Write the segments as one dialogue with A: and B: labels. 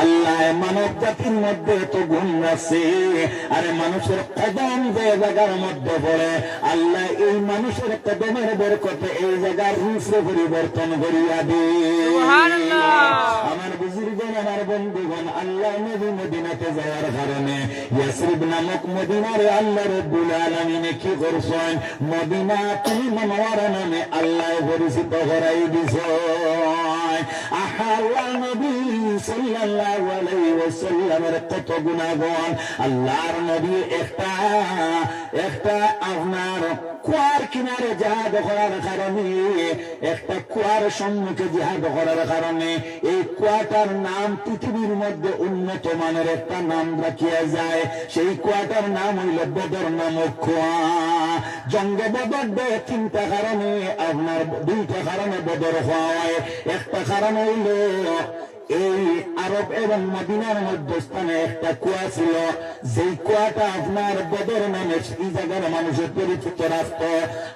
A: আল্লাহ মানব জাতির মধ্যে তো গুণ আছে আরে মানুষের কদম যে জায়গার মধ্যে পড়ে আল্লাহ এই মানুষের কদমের বরকতে এই জায়গার রূপে পরিবর্তন করিয়া দে। আমার বুজুর্গন আমার বন্ধুগণ আল্লাহ নবী মদিনাতে যাওয়ার কারণে ইয়াসরিব নামক মদিনারে আল্লাহ রব্বুল আলামিনে কি করছেন? মদিনা তুমি মনোয়ার নামে আল্লাহ পরিচিত করাই দিছ। আহা আল্লাহ নবী। কুয়াটার নাম পৃথিবীর মধ্যে উন্নত মানের একটা নাম রাখিয়া যায়। সেই কুয়াটার নাম হইল বদর নামক কুয়া। জঙ্গে বদর দে, তিনটা কারণে, আপনার দুইটা কারণে বদর হয়। একটা কারণ হইল এই আরব এবং মদিনার মধ্যস্থানে একটা কুয়া ছিল। যেই কুয়াটা আপনার বদর নামে সেই জায়গার মানুষের পরিচিত রাখত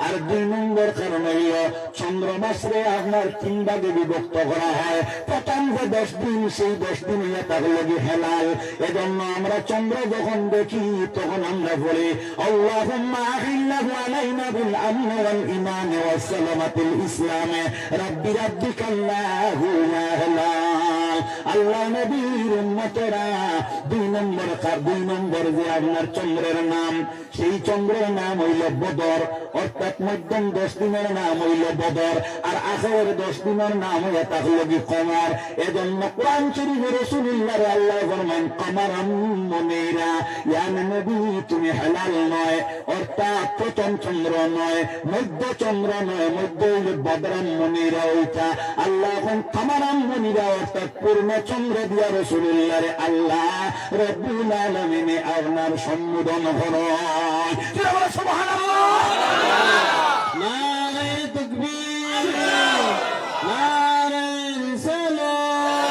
A: আর দুই নম্বর কারণ হইল চন্দ্র মাসে আপনার তিন ভাগে বিভক্ত করা হয়। প্রথম যে দশ দিন, সেই দশ দিন ইয়ে তার লগে হেলাল। এজন্য আমরা চন্দ্র যখন দেখি, তখন আমরা বলি, আল্লাহুম্মা ইসলামে। রাব্বি রাব্বিকাল্লাহু ইয়া হেলাল। আল্লাহ নবীর উম্মতেরা দুই নম্বর কার- দুই নম্বর যে আপনার চন্দ্রের নাম, সেই চন্দ্রের নাম হইল বদর, অর্থাৎ মধ্যম দশ দিনের নাম হইল বদর, আর আখের দশ দিনের নাম হইয়া থাকল কি কমার। এজন্য কোরআন শরীফ রসুলিল্লাহ আল্লাহ ফরমান, কমার মনেরা ইয়ান নবী, তুমি হেলাল নয়, অর্থাৎ প্রথম চন্দ্র নয়, মধ্য চন্দ্র নয়, মধ্য হইল বদরাম মনিরা ওইটা। আল্লাহ এখন কামারাম মনিরা অর্থাৎ পূর্ণ চন্দ্র দিয়া রসুলিল্লাহ আল্লাহ রব্বুল আলমিনে আপনার সম্বোধন করয় নারে তকবীর। নারে রিসালাত।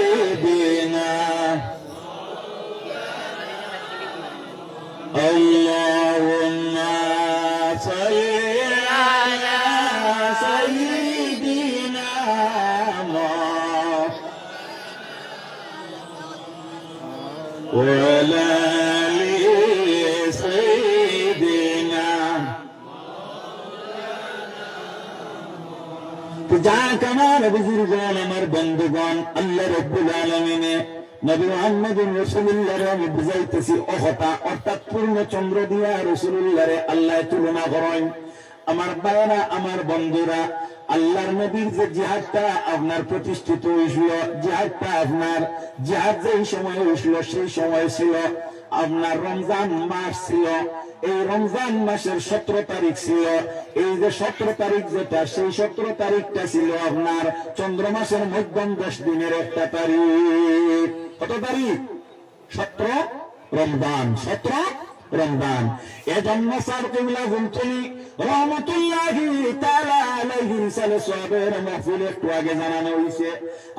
A: বন্ধুগণ, আল্লাহ রব্বুল আলমিনে নবী বুঝাইতেছি অহতা অর্থাৎ পূর্ণ চন্দ্র দিয়া আল্লাহ তুলনা করেন। আমার বায়না আমার বন্ধুরা, আল্লাহর নবীর যে জিহাদটা আপনার প্রতিষ্ঠিত হয়েছিল, জিহাদটা আপনার, জিহাদ যেই সময় হয়েছিল, সেই সময় ছিল, আপনার রমজান মাস ছিল এই রমজান মাসের সতেরো তারিখ ছিল। এই যে সতেরো তারিখ যেটা, সেই সতেরো তারিখটা ছিল আপনার চন্দ্র মাসের মধ্যম দশ দিনের একটা তারিখ। কত তারিখ? সতেরো রমজান। সতেরো রমজান। এজন্য স্যার কিবলা গুমতুলি রহমতুল্লাহি তাআলা আলাইহি সাল্লামের মাহফিল একটু আগে জানানো হয়েছে।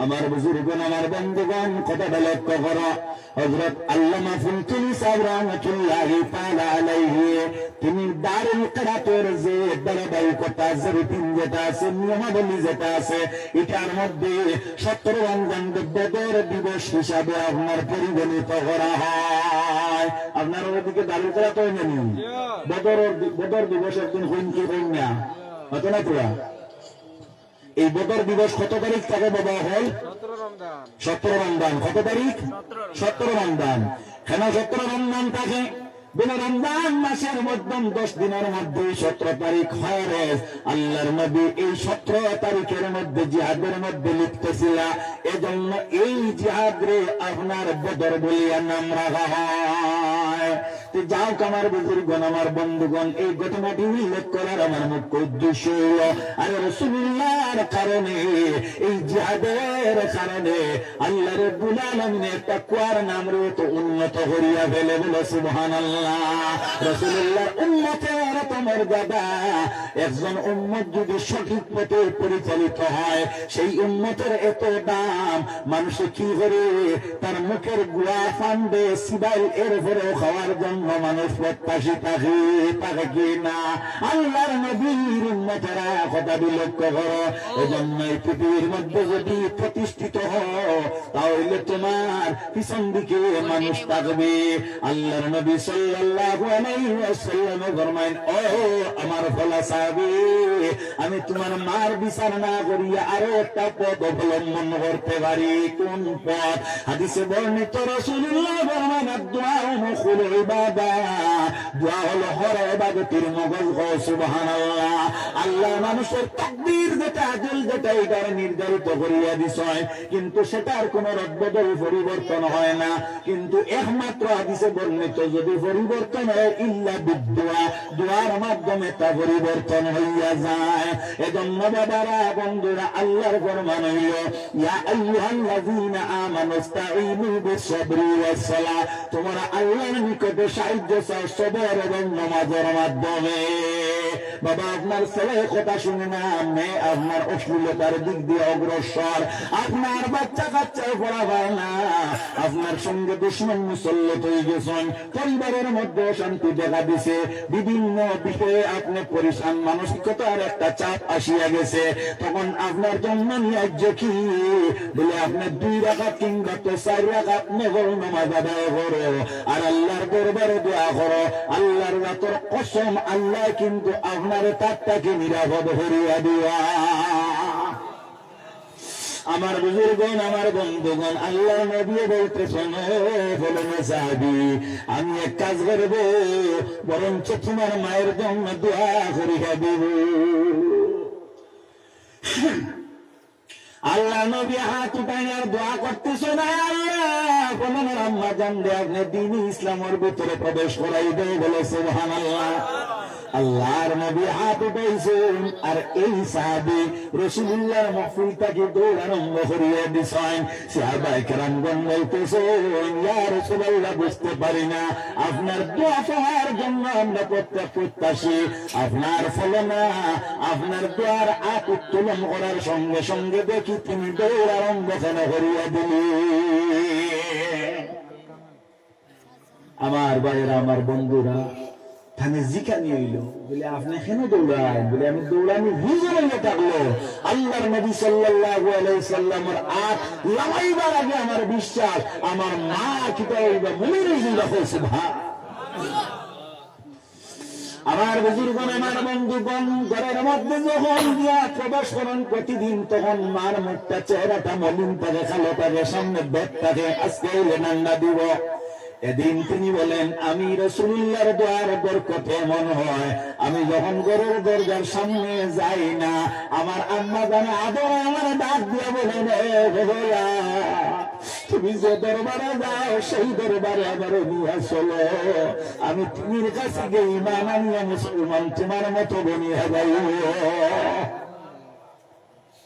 A: আমার বুজুর্গণ, আমার বন্ধুগণ কথাটা লক্ষ্য করো। হযরত আল্লামা ফুলতুলি সাহেব রহমতুল্লাহি তাআলা আলাইহি, তিনি দারুল কিরাতের যে ধারাবাহিকতা, যে যেটা আছে, নিয়মাবলী যেটা আছে, এটার মধ্যে সত্তর রমজান বদর দিবস হিসাবে আপনার পরিগণিত করা হয়। আপনার ওদিকে দাবি করা তো না নিয়ম বদর বদর দিবস একদিন হইন কি হইন না। হতো না পুরা? এই বদর দিবস কত তারিখ থাকে বাবা হয়? সতেরো রমদান কত তারিখ? সতেরো রমদান কেন সতেরো রমদান থাকে রমজান মাসের মধ্যম দশ দিনের মধ্যে সতেরো তারিখ হয় রে। আল্লাহর নবী এই সতেরো তারিখের মধ্যে জিহাদের মধ্যে লিখতেছিল, এজন্য এই জিহাদ রে আপনার বদর বলিয়া নাম রাখা হয়। যাও আমার বুজুর্গণ আমার বন্ধুগণ, এই ঘটনাটি উল্লেখ করার আমার মুখ্য উদ্দেশ্য আর রসুল্লাহর কারণে, এই জিহাদের কারণে আল্লাহ রব্বুল আলমিনের তাকুয়ার নাম তো উন্নত করিয়া ফেলে বলে সুবহান আল্লাহ রসুল্লাহর উন্নতের তোমার দাদা একজন উন্মত যদি সঠিক পথে পরিচালিত হয়, সেই উন্মতের এত দাম, মানুষ কি করে? তার মুখের গুয়া ফান্ডে সিবাইল এর ভরে খাওয়ার জন্য মানুষ থাকে কি না আল্লাহর নবীর কথা করো এজন্য এই পৃথিবীর মধ্যে যদি প্রতিষ্ঠিত তাহলে তোমার পিছন দিকে মানুষ থাকবে আল্লাহর নবী ও আমার ফলা সাহাবী আমি তোমার মার বিচার না করিয়া আরও একটা পথ অবলম্বন করতে পারি কোন পথ হাদিসে বর্ণিত মুখুল ইবাদা আল্লাহ নির্ধারিত করিয়া কিন্তু সেটার কোন রদবদল পরিবর্তন হয় না। কিন্তু একমাত্র হাদিসে বর্ণিত, যদি পরিবর্তন হয়, ইল্লা বিদুয়া দোয়ার মাধ্যমে তা পরিবর্তন হইয়া যায়। এজন্য বাবারা, বন্ধুরা, আল্লাহর ফরমান হইল, ইয়া তোমরা আল্লাহর নিকটে সাহায্য চাও সবর এবং নামাজের মাধ্যমে বাবা, আপনার ছেলে কথা শুনে না, মেয়ে আপনার অশ্লীলতার দিক দিয়ে অগ্রসর। আপনার বাচ্চা কাচ্চা পড়া হয় না। আপনার সঙ্গে দুশ্মন মুসল্লত হয়ে গেছেন। পরিবারের মধ্যে শান্তি দেখা দিছে। বিভিন্ন বিষয়ে আপনি পরিশান মানসিকতার একটা চাপ আসিয়া গেছে। তখন আপনার জন্য ন্যায্য কি? বলে, আপনি দুই রাখাত কিংবা তো চার রাখাত নেগর নামাজ আদায় করো। আর আল্লাহর দরবারে দোয়া করো। আল্লাহর রাতর কসম, আল্লাহ কিন্তু আপনার তারটাকে নিরাপদ হরিয়া দিয়া। আমার বুজুর্গণ, আমার বন্ধুগণ, আল্লাহ নবী বলতেছেন বলেন সাহাবি, আমি এক কাজ করব, বরঞ্চ তোমার মায়ের জন্য দোয়া করিয়া দিব। আল্লাহ নবী হাত উঠাইয়ার দোয়া করতেছে না, আল্লাহ? বলেন আম্মা জান দে ইসলামের ভিতরে প্রবেশ করাই দেয় বলে সুবহানাল্লাহ। আল্লাহর নবী আর এই সাহাবি আরম্ভ করিয়া দিছেন সাহাবাই বলতেছেন রসুল্লাহ বুঝতে পারি না। আপনার দোয়া জন্য আমরা প্রত্যেক প্রত্যাশী। আপনার আপনার দোয়ার উত্তোলন করার সঙ্গে সঙ্গে দেখি তুমি দৌড় আরম্ভ কেন করিয়া দিলি আমার ভাইয়েরা, আমার বন্ধুরা আমার বিশ্বাস, আমার মা কিতা আমার আমার বন্ধুগণ, ঘরের মধ্যে যখন প্রবেশ করেন, প্রতিদিন তখন মার মুখটা, চেহারাটা মলিন থাকে খালো থাকে, সামনে বেদ থাকে, আজকে নান্ডা দিব। এদিন তিনি বলেন, আমি রসুল্লাহর দোয়ার বরকতে মন হয়, আমি যখন গরুর দরজার সামনে যাই না, আমার আম্মা জানে আদর আমার ডাক দিয়া বলেন "এ তুমি যে দরবারে যাও, সেই দরবারে আবার নিয়ে চলো। আমি তুমির কাছে গিয়ে ইমান মুসলমান তোমার মতো বনিয়া যাই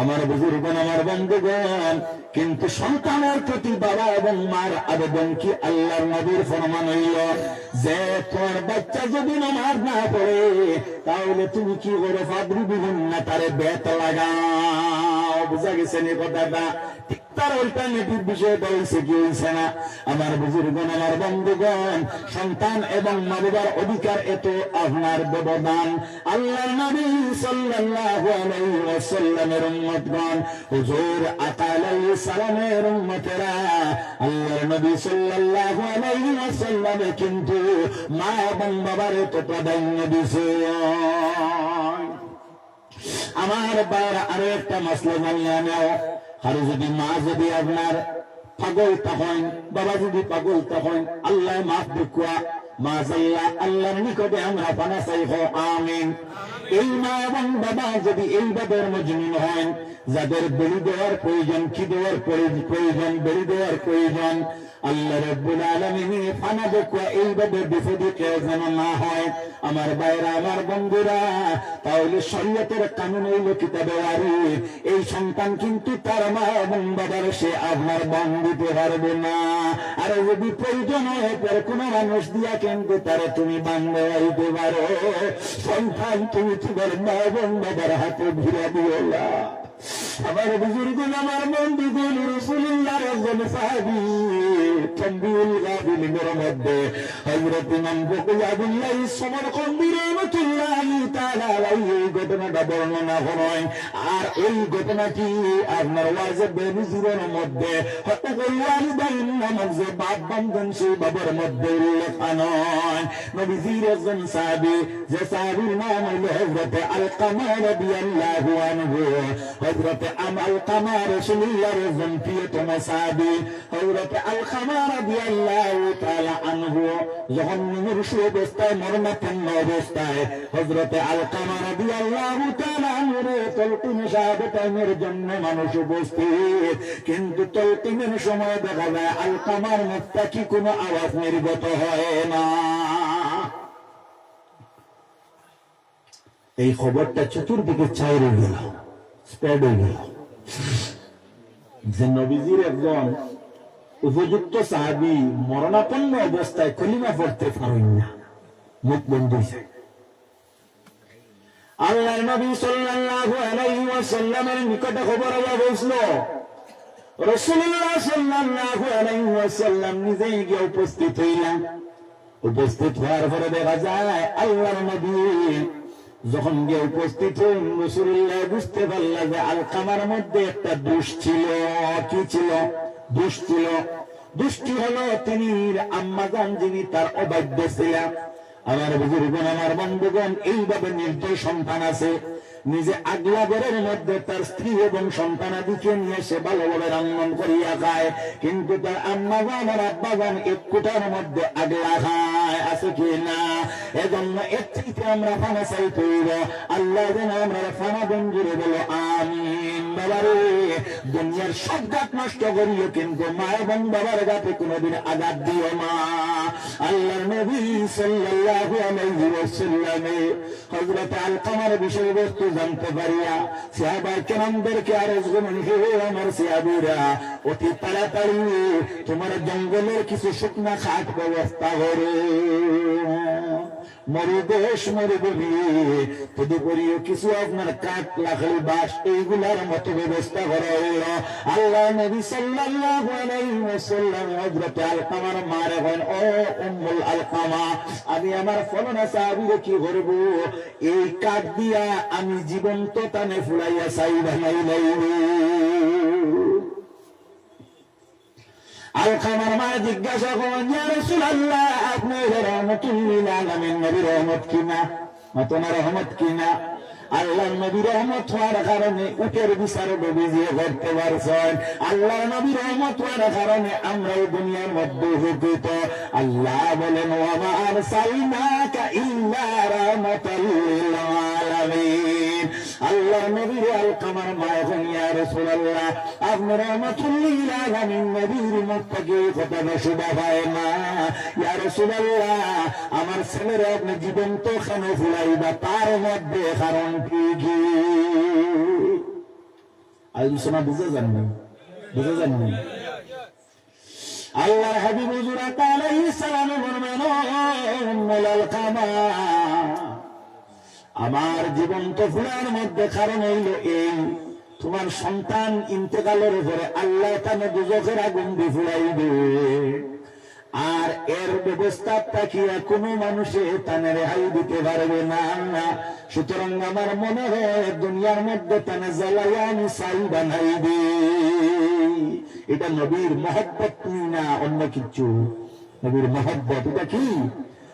A: আমার বুজুর্গন আমার বন্ধুগণ, কিন্তু সন্তানের প্রতি বাবা এবং মার আবেদন কি আল্লাহর নবীর ফরমান হইল? যে তোর বাচ্চা যদি নামাজ না পড়ে, তাহলে তুমি কি করে ফাদ্রি বিভিন্ন তারে বেত লাগাও? বুঝা গেছে নি কথাটা? তার অল্টারনেটিভ কি হয়েছে না? আমার আমার বন্ধুগণ, সন্তান এবং অধিকার এত আপনার ব্যবধান। আল্লাহ নবী সাল্লাল্লাহু আলাইহি ওয়াসাল্লামের উম্মতগণ, হুজুর সালামের উম্মতেরা নবী সাল্লাল্লাহু আলাইহি ওয়াসাল্লামে কিন্তু মা এবং বাবার এত প্রাধান্য দিছে। আমার বাইর আরও একটা মাসলা জানিয়ে আরও যদি মা যদি আপনার পাগল তখন বাবা যদি পাগল তখন আল্লাহ মাফ দেখুয়া এই যাদের বেড়ি দেওয়ার প্রয়োজন, কি দেওয়ার প্রয়োজন বেড়ি দেওয়ার প্রয়োজন, আল্লাহ রব্বুল আলমিন ফানা দেখুয়া এইভাবে বিপদে কেউ যেন না হয়। আমার বাইরা আমার বন্ধুরা, তাহলে শরীয়তের কানুন হইল কিতাবে আরে এই সন্তান কিন্তু তার মা এবং বাবার সে আপনার বন দিতে পারবে না। আর যদি প্রয়োজন হয়, তার কোনো মানুষ দিয়া কিন্তু তারা তুমি বাংলাইতে পারো। সন্তান তুমি তোমার মা বাবার হাতে ভিড়া দিও না। আমার বুজুর্গ আমার বন্ধুগুল রসুল্লাহর একজন সাহাবি তম্বিউল গাবিলের মধ্যে হযরত ইমাম বকুল সমর কন্দির রহমাতুল্লাহি তাআলা এই ঘটনাটা বর্ণনা করেন আর এই ঘটনাটি আপনার ওয়াজে বেনজিরের মধ্যে হকুকুল ওয়ালিদাইন নামক যে বাপ বান্ধন সেই বাবার মধ্যে উল্লেখ নয়। নবীজির একজন সাহাবি, যে সাহাবির নাম হলো হযরত আলকামা রাদিয়াল্লাহু আনহু। হযরত আমাল কামা রাসূলুল্লাহর একজন প্রিয়তম সাহাবী, হযরত আল কামা রাদিয়াল্লাহু তাআলা আনহু, যখন মুমূর্ষু অবস্থায় মরণাপন্ন অবস্থায়, হযরত আল কামা রাদিয়াল্লাহু তাআলা আনহুর তলকিন শাহাদাতের জন্য মানুষ উপস্থিত। কিন্তু তলকিনের সময় দেখা যায় আল কামার মুখটা কি কোনো আওয়াজ নির্গত হয় না। এই খবরটা চতুর্দিকে চাইরে গেল। উপযুক্ত সাহাবি মরণাপন্ন অবস্থায় কলিমা পড়তে পারেন না, মুখ বন্ধ হয়েছে আল্লাহর নবী সাল্লাল্লাহু আলাইহি ওয়াসাল্লামের নিকটে খবর রাসূলুল্লাহ সাল্লাল্লাহু আলাইহি গিয়ে উপস্থিত হইলেন। উপস্থিত হওয়ার পরে দেখা যায় আল্লাহর নবী যখন গিয়ে উপস্থিত হইন রসুল্লাহ বুঝতে পারলাম যে আলকামার মধ্যে একটা দোষ ছিল। কি ছিল? দোষ ছিল। দুষ্টি হলো তিনি আম্মাজান যিনি তার অবাধ্য ছিলেন। আমার বুজুর্গন আমার বন্ধুগণ, এইভাবে নির্দয় সন্তান আছে। নিজে আগলা ঘরের মধ্যে তার স্ত্রী এবং সন্তানাদিকে নিয়ে সে ভালোভাবে রান্নন করিয়া খায় কিন্তু তার আম্মা গান আর আব্বা গান এক কুটার মধ্যে আগলা খায়। আছে কি না? এজন্য এর থেকে আমরা ফানা চাই তৈর আল্লাহ যেন আমরা ফানা বঞ্জুরে বলো, আমিন। বাবারে, দুনিয়ার সব গাত নষ্ট করিও কিন্তু মা এবং বাবার গাতে কোনোদিন আঘাত দিও মা আল্লাহ নবী সাল্লাল্লাহু আলাইহি ওয়াসাল্লামে হযরত আলকামার বিষয়বস্তু জানতে পারিয়া সাহাবা কেরামদেরকে আরজ হে আমার সাহাবীরা অতি তাড়াতাড়ি তোমার জঙ্গলের কিছু শুকনা খাট ব্যবস্থা করো। মরুদেশ মরুভূমি তদুপরিও কিছু আপনার কাঠ লাখল বাস এইগুলার মতো ব্যবস্থা করা। হইল আল্লাহ নবী সাল্লাল্লাহু আলাইহি ওয়াসাল্লাম হযরত আলকামার মা রেখেন ও উম্মুল আলকামা, আমি আমার ফলনা সাহাবীরে কি করব? এই কাঠ দিয়া আমি জীবন্ত টানে ফুলাইয়া চাই বানাই লাইব আল্লাহ নবী রহমত হওয়ার কারণে আমরা দুনিয়ার মধ্যে উপকৃত। আল্লাহ বলেন ইল্লা আল্লাহ নবীর আলকামার মায়ের ইয়া রাসূলুল্লাহ আপনি রহমাতুল্লিল আলামিন নবীর মুখ থেকে কথাটা শোভা মা। ইয়া রাসূলুল্লাহ, আমার ছেলের আপনি জীবন্ত কেন ফুলাইবা তার মধ্যে কারণ কি কি? আলোচনা বুঝে জানবেন বুঝে জানবেন আল্লাহর হাবিব হুজুরাত আলাইহিস সালাম বলবেন উম্মুল আলকামা আমার জীবন্ত ফুলার মধ্যে কারণ হইল এই, তোমার সন্তান ইন্তেকালের পরে আল্লাহ তানে দুজকের আগুন দিয়ে ফুলাইবে আর এর ব্যবস্থা তাকিয়া কোনো মানুষে তানে রেহাই দিতে পারবে না। সুতরাং আমার মনে হয় দুনিয়ার মধ্যে তানে জ্বালাইয়া আমি সাই বানাই দে এটা নবীর মহব্বত না অন্য কিছু। নবীর মহব্বত, এটা কি?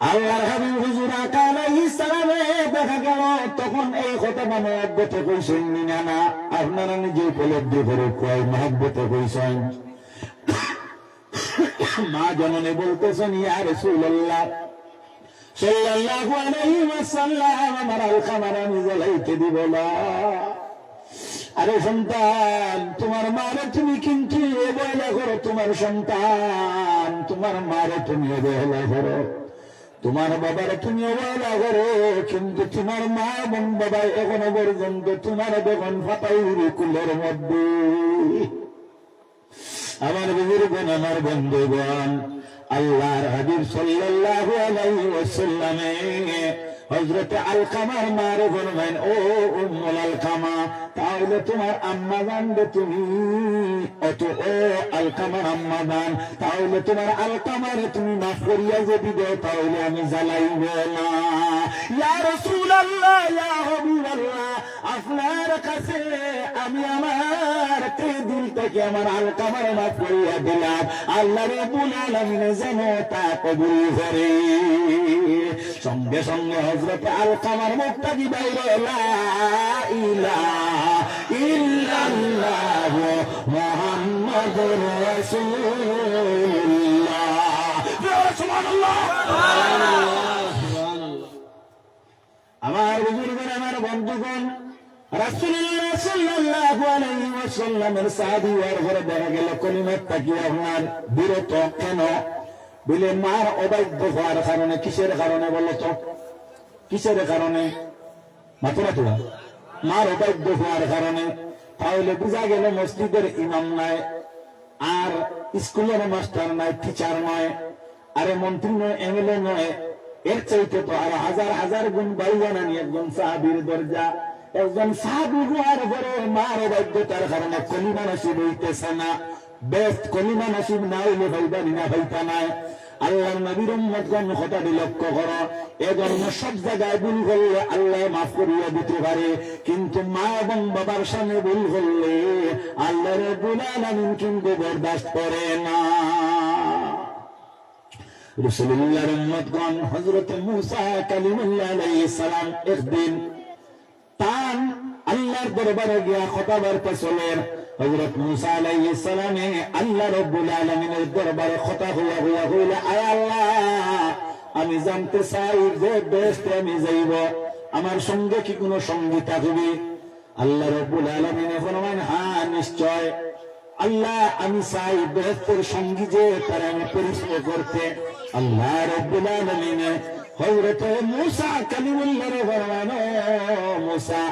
A: আল্লাহর হাবিব হুজুর আকা আলাইহিস সালামে দেখা গেল, তখন এই কইছেন আপনারা নিজে উপলব্ধি করে কয় মহব্বতে কইছেন। মা জননে বলতেছেন, ইয়া রাসূলুল্লাহ, সাল্লাল্লাহু আলাইহি ওয়াসাল্লাম, আমার আমি দিব না। আরে সন্তান, তোমার মারে তুমি কিন্তু করো, তোমার সন্তান, তোমার মারে তুমি করো। তোমার বাবার তুমি অবহেলা করো, কিন্তু তোমার মা এবং বাবা এখনও পর্যন্ত তোমার বেগন ফাটাই কুলের মধ্যে। আমার বুজুর্গন আমার বন্ধুগণ, আল্লাহর হাবিব সাল্লাল্লাহু আলাইহি ওয়াসাল্লামে হযরত আলকামার মারে বলবেন, ও উম্মুল আলকামা তাহলে তোমার আম্মা জানবে তুমি। অত ও আলকামার আম্মা জান তাহলে তোমার আলকামারে তুমি মাফ করিয়া যদি দাও তাহলে আমি জ্বালাইব না। ইয়া রাসূলুল্লাহ, ইয়া হাবিবাল্লাহ, আপনার কাছে আমি আমার দিল থেকে আমার আলকামার মাফ করিয়া দিলাম। আল্লাহ রাব্বুল আলামিন যেন তা কবুল করে। সঙ্গে সঙ্গে হযরত আলকামার মুখটা কি বাইরে আমার বুজুর্গণ আমার বন্ধুগণ বিরত কেন? বলে মার অবাধ্য হওয়ার কারণে, কিসের কারণে বলো তো? কিসের কারণে? মাতুরা তোলা মার অবাধ্য হওয়ার কারণে। তাহলে বোঝা গেল মসজিদের ইমাম নাই, আর স্কুলের মাস্টার নাই, টিচার নয়, আরে মন্ত্রী নয়, এমএলএ নয়। এর চাইতে তো আরও হাজার হাজার গুণ বাড়ি জানানি একজন সাহাবির দরজা। একজন সাহাবি হওয়ার পরে মার অবাধ্যতার কারণে কলিমা নসিব হইতেছে না। বেস্ট কলিমা নসিব না হইলে ভাইবানি না ভাইতা নাই। আল্লাহর নবীর উম্মতগণ কথাটি লক্ষ্য করো এ জন্য সব জায়গায় ভুল করলে আল্লাহ মাফ করিয়া দিতে পারে, কিন্তু মা এবং বাবার সামনে ভুল করলে আল্লাহ রব্বুল আলামিন কিন্তু বরদাস্ত করে না। রসুল্লাহর উম্মতগণ হযরত মূসা কালিমুল্লাহ আলাইহিস সালাম একদিন তান আল্লাহর দরবারে গিয়া কথাবার্তা চলেন। হযরত মূসা আলাইহিস সালামে আল্লাহ রাব্বুল আলামিনের দরবারে কথা হইয়া হইয়া হইলে, আয় আল্লাহ, আমি জানতে চাই যে বেহেশতে আমি যাইব, আমার সঙ্গে কি কোনো সঙ্গী থাকবে? আল্লাহ রাব্বুল আলামিন ফরমান হ্যাঁ নিশ্চয়। আল্লাহ, আমি চাই বেহেস্তের সঙ্গী যে তারা আমি পরিচয় করতে। আল্লাহ রব্বুল আলামিন হযরত মূসা কালিমুল্লাহর ফরমান মূসা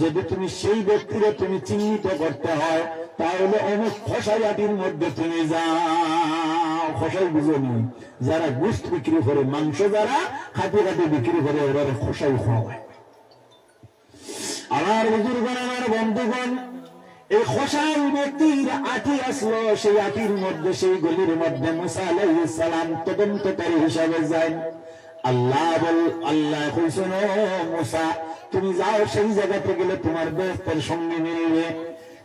A: যদি তুমি সেই ব্যক্তিকে তুমি চিহ্নিত করতে হয়, তাহলে অমুক খসাইয়াটির মধ্যে তুমি যাও। খসাই বুঝনি যারা গুস্ত বিক্রি করে, মাংস যারা খাতে খাতে বিক্রি করে ওরা খসাই খাওয়ায়। আমার বুজুর্গণ, আমার বন্ধুগণ, এই খসাই ব্যক্তির আটি আসলো, সেই আটির মধ্যে, সেই গলির মধ্যে মুসা আলাইহিস সালাম তদন্তকারী হিসাবে যায়। আল্লাহ বল আল্লাহ কইছেন মুসা তুমি যাও সেই জায়গাতে গেলে তোমার বেস্তের সঙ্গে মিলবে।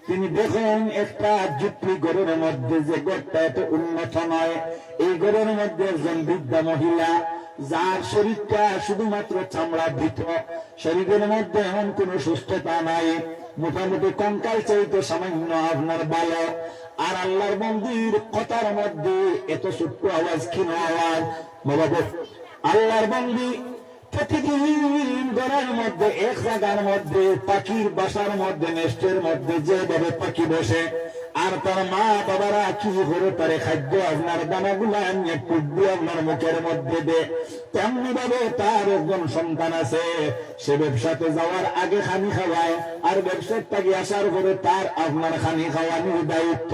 A: তিনি দেখুন একটা যুক্তি গড়ের মধ্যে যে গড়টা এত উন্নত নয়, এই গড়ের মধ্যে একজন বৃদ্ধা মহিলা, যার শরীরটা শুধুমাত্র চামড়া ভীত, শরীরের মধ্যে এমন কোন সুস্থতা নাই, মোটামুটি কঙ্কাল চাইতে সামান্য আপনার বালক আর আল্লাহর মন্দির কথার মধ্যে এত ছোট্ট আওয়াজ ক্ষীণ আওয়াজ আল্লাহর মন্দির প্রতিদিন ঘরের মধ্যে এক জায়গার মধ্যে পাখির বাসার মধ্যে নেস্টের মধ্যে যেভাবে পাখি বসে আর তার মা বাবারা কি করে তারে খাদ্য আপনার দানাগুলা আনিয়ে টুক দিয়ে আপনার মুখের মধ্যে দে। তেমনি ভাবে তার একজন সন্তান আছে, সে ব্যবসাতে যাওয়ার আগে খানি খাওয়ায়, আর ব্যবসার থেকে আসার পরে তার আপনার খানি খাওয়ানোর দায়িত্ব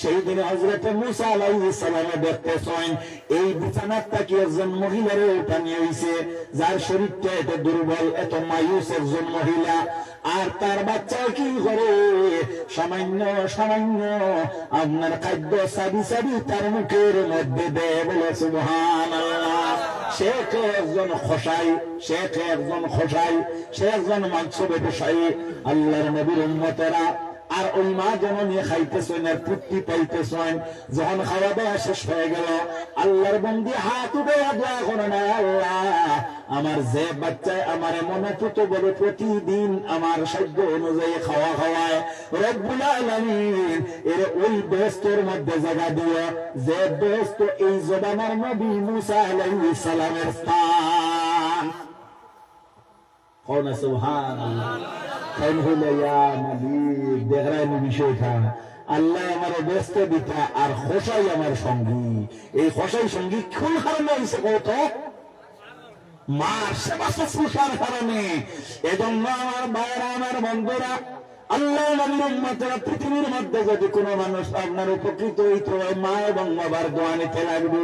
A: সেই দিনে হজরতে মুসা আলাইহিস সালামে দেখতেছেন, এই বিছানার থেকে একজন মহিলার উঠানি হইছে যার শরীরটা এত দুর্বল, এত মায়ুস একজন মহিলা। আর তার বাচ্চা কি করে? সামান্য সামান্য আপনার খাদ্য সাবি সাবি তার মুখের মধ্যে দেয় বলে সুবহান সে একজন খসাই, সে একজন খসাই, সে একজন মাংস ব্যবসায়ী আল্লাহর নবীর উন্মতেরা আর ওই মা জননী খাইতেছেন আর তৃপ্তি পাইতেছেন, যখন খাওয়া দাওয়া শেষ হয়ে গেল, আল্লাহর বন্দি হাত উঠে দোয়া করে না আল্লাহ, আমার যে বাচ্চায় আমার মনে তো বলে প্রতিদিন আমার সাধ্য অনুযায়ী খাওয়া খাওয়ায়, রব্বুল আলামিন এর ওই বেস্তর মধ্যে জায়গা দিও, যে বেস্ত এই জবানার নবী মুসা আলাইহিস সালামের স্থান। কোন সুবহানাল্লাহ। কোন হইলে, ইয়া মালিক বিষয়টা আল্লাহ আমার ব্যস্ত দিতা আর আমার সঙ্গী। এই সঙ্গী কোন কারণে হয়েছে কত মার সেবা শুশ্রূষার কারণে। এজন্য আমার আমার বন্ধুরা, আল্লাহ নবীর পৃথিবীর মধ্যে যদি কোনো মানুষ আপনার উপকৃত হইতে হয়, মা এবং বাবার দোয়া নিতে লাগবে।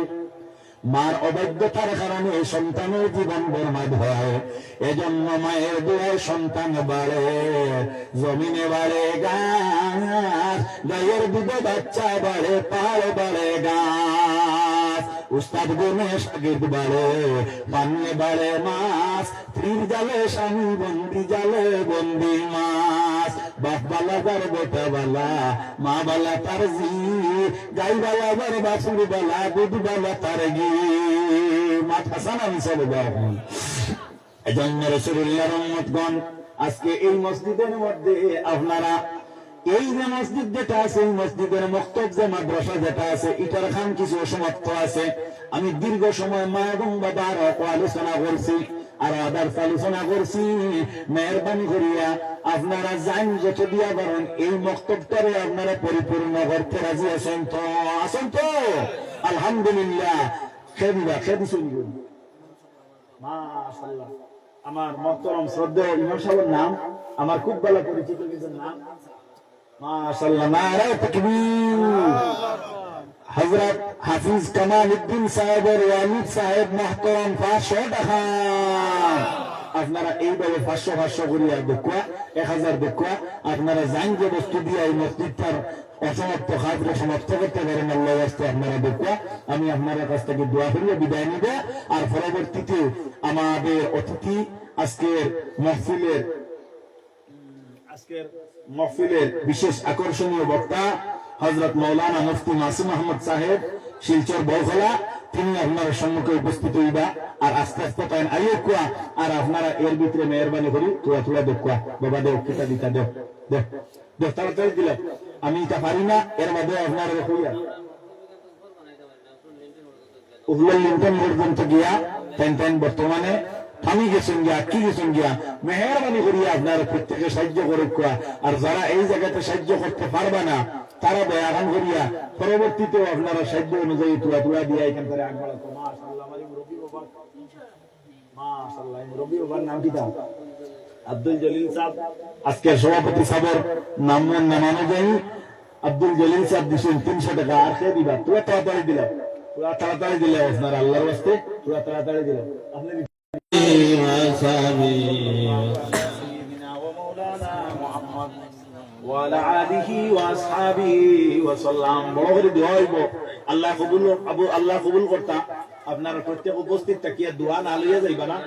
A: মার অবৈধতার কারণে সন্তানের জীবন বরবাদ হয়। এজন্য মায়ের দুয়ে সন্তান বাড়ে, জমিনে বাড়ে গাছ, গায়ের দুধে বাচ্চা বাড়ে পাড় বাড়ে গাছ। উস্তাদ গুনে সাগিদ বাড়ে পান্নে বাড়ে মাছ ত্রির জালে স্বামী, বন্দি জালে বন্দি মাছ। বাপ বালা তার বেটা বালা, মা বালা তার জি গাই বালা বার বাছুর বালা দুধ বালা তার গি মাথা সানা মিশালে এখন এজন্য রসুল্লাহর উম্মতগণ, আজকে এই মসজিদের মধ্যে আপনারা এই যে মসজিদ যেটা আছে, এই মসজিদের মক্তব যে মাদ্রাসা যেটা আছে, এটার খান কিছু অসমাপ্ত আছে। আমি দীর্ঘ সময় মা এবং বাবার আলোচনা করছি, আর আদার আলোচনা করছি, মেহরবানি করিয়া আপনারা জান যত দিয়া পারেন এই মক্তবটারে আপনারা পরিপূর্ণ করতে রাজি আছেন তো? আছেন তো? আলহামদুলিল্লাহ। খেদি শুনব মাশাআল্লাহ। আমার মহতরম শ্রদ্ধেয় ইমাম সাহেবের নাম, আমার খুব ভালো পরিচিত কিছুর নাম। তাকবীর। হাফিজ কামাল উদ্দিন সাহেবের ওয়ালিদ সাহেব মহতরম আপনারা এইভাবে পাঁচশো পাঁচশো করিয়া দেখুয়া, এক হাজার দেখুয়া, আপনারা জান যে বস্তু দিয়ে এই মসজিদটার অসমাপ্ত খাতরে সমাপ্ত করতে পারেন আল্লাহ রাস্তে আপনারা দেখুয়া। আমি আপনাদের কাছ থেকে দোয়া করিয়া বিদায় নিব। আর পরবর্তীতে আমাদের অতিথি আজকের মহফিলের আজকের মহফিলের বিশেষ আকর্ষণীয় বক্তা হজরত মৌলানা মুফতি মাসুম আহমদ সাহেব, শিলচর বৌখলা। তিনি আপনার সম্মুখে উপস্থিত হইবা। আর আস্তে আস্তে পাইন আইও কুয়া। আর আপনারা এর ভিতরে মেহরবানি করি তোরা তোরা দেখুয়া বাবা দেও কিতা দিতা দেও। দেও দেও তাড়াতাড়ি দিলাম। আমি এটা পারি না, এর মধ্যে আপনারা দেখুইয়া উগলাল লিঙ্কন পর্যন্ত গিয়া তেন তেন বর্তমানে থামি গেছেন গিয়া, কি গেছেন গিয়া? মেহরবানি করিয়া আপনারা প্রত্যেকে সাহায্য করে আর যারা এই জায়গাতে সাহায্য করতে পারবে না, তারা বয়াগান করিয়া পরবর্তীতেও আপনারা সাহায্য অনুযায়ী তুলা তুলা দিয়া এখান থেকে সভাপতি সাহেবের নাম আব্দুল জলিল সাহেব দিছেন তিনশো টাকা। আর দিবা? তুলা তাড়াতাড়ি দিলা। তুলা তাড়াতাড়ি দিলে আপনার আল্লাহর বাস্তে তুলা তাড়াতাড়ি দিলে। আপনি আল্লাহ কবুল আবু আল্লাহ কবুল করতা প্রত্যেক উপস্থিত থাকিয়া দোয়া না লইয়া যাইবা না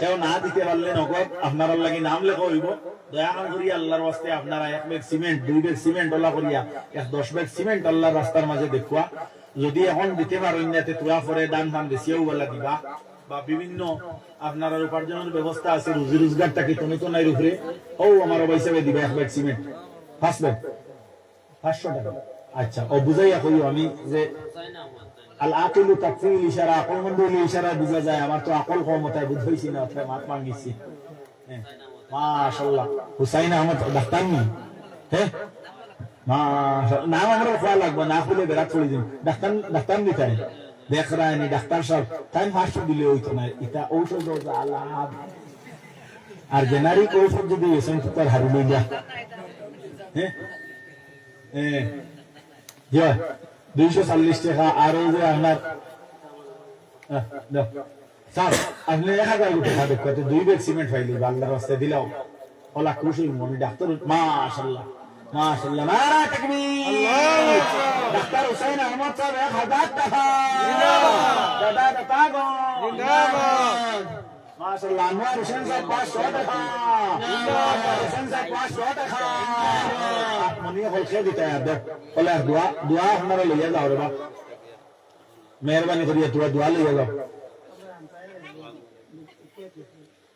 A: কেউ না দিতে পারলে আপনার লাগি নাম লেখা হইব দয়া কাম করিয়া আল্লাহর বাস্তে আপনারা এক ব্যাগ সিমেন্ট দুই বেগ সিমেন্ট আল্লাহ করিয়া, এক দশ ব্যাগ সিমেন্ট আল্লাহর রাস্তার মাঝে দেখুয়া যদি এখন দিতে পারো ইন্যাতে তোলা পরে দান ফান বেশিও বলা দিবা। বা বিভিন্ন আপনার উপার্জনের ব্যবস্থা আছে, রুজি রোজগারটা কি তুমি তো নাই উপরে ও আমার অবাই দিবা এক ব্যাগ সিমেন্ট। পাঁচ ব্যাগ। পাঁচশো টাকা। আচ্ছা ও বুঝাইয়া কইও আমি যে আল আকিলু তাকফিল ইশারা, আকল মন্দ ইশারা বুঝা যায়। আমার তো আকল ক্ষমতায় বুঝাইছি না, অথবা মাত মাঙ্গিছি। হ্যাঁ। মাশাআল্লাহ। হুসাইন আহমদ, ডাক্তার হ্যাঁ? নাম আমরা খোয়া লাগবো না খুলে বেড়াত চলে যাব। ডাক্তার ডাক্তার দিতাই দেখ রায়নি ডাক্তার সব তাই ফার্স্ট দিলে হইতো না, এটা ঔষধ আল্লাহ। আর জেনারিক ঔষধ যদি বেসন তার হারু লইয়া। হ্যাঁ হ্যাঁ দুইশো চল্লিশ টাকা, আর যে আপনার। স্যার, আপনি এক হাজার টাকা দেখতে দুই বেগ সিমেন্ট ফাইলি আল্লাহর রাস্তায় দিলাও। ওলা খুশি, মনে ডাক্তার মাশাল্লাহ মাশাল্লাহ নারা তাকবীর ডাক্তার হুসাইন আহমদ সাহেব এক হাজার টাকা দাদা দাদা গো মাশাল্লাহ আনোয়ার হোসেন সাহেব পাঁচশো টাকা আনোয়ার হোসেন সাহেব পাঁচশো টাকা মনি হল খেয়ে দিতে দে বলে দোয়া দোয়া আপনারা লইয়া যাও রে বাপ মেহরবানি করিয়া তোরা দোয়া লইয়া যাও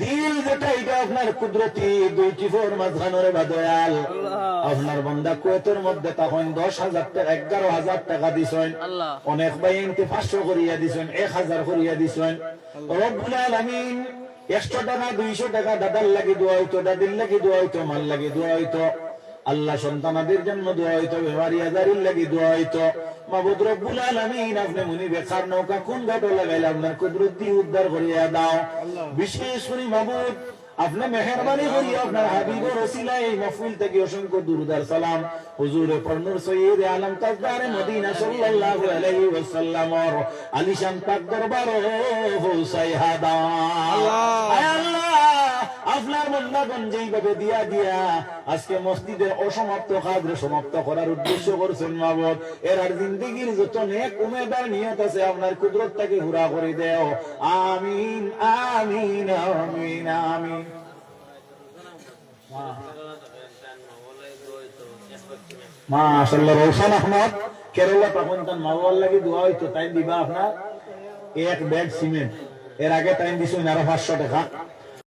A: দিল যেটা এটা আপনার কুদরতি দুইটি ফোর মাঝানোর বাদয়াল। আপনার বন্দা কুয়েতের মধ্যে তখন দশ হাজার টাকা এগারো হাজার টাকা দিছেন। অনেক ভাই এনতে পাঁচশো করিয়া দিছেন এক হাজার করিয়া দিছেন। রব্বুল আলামিন একশো টাকা দুইশো টাকা দাদার লাগি দোয়া হইতো দাদির লাগি দোয়া হইতো মাল লাগি দোয়া হইতো। আল্লাহ সন্তানাদের জন্য দোয়া হইতো বেমারি আজারির লাগি দোয়া হইতো। মাবুদ রব্বুল আলামিন আপনি মুনি বেকার নৌকা কোন ঘাটে লাগাইলে আপনার কুদরত দিয়ে উদ্ধার করিয়া দাও। বিশেষ করে মাবুদ আপনি মেহরবানি করি আপনার হাবিবর ওসিলা এই মফুল থেকে অসংখ্য দুরুদার সালাম। হুজুরে পর্নুর সৈয়দ আলম তাজদারে মদিনা সাল্লাল্লাহু আলাইহি ওয়াসাল্লামর আলিশান পাক দরবার পৌঁছাইয়া দাও আল্লাহ। আপনার বন্দাগণ যেইভাবে দিয়া দিয়া আজকে মসজিদের অসমাপ্ত কাজ সমাপ্ত করার উদ্দেশ্য করছেন মাবত এর আর জিন্দগির যত নেক উমেদার নিয়ত আছে, আপনার কুদরতটাকে হুরা করে দেও। আমিন আমিন আমিন আমিন। মাশাআল্লাহ রৌশন আহমদ, কেরালা তখন তার মাওয়ার লাগি দোয়া হইতো তাই দিবা আপনার। এক ব্যাগ সিমেন্ট। এর আগে টাইম দিছো আরও পাঁচশো টাকা।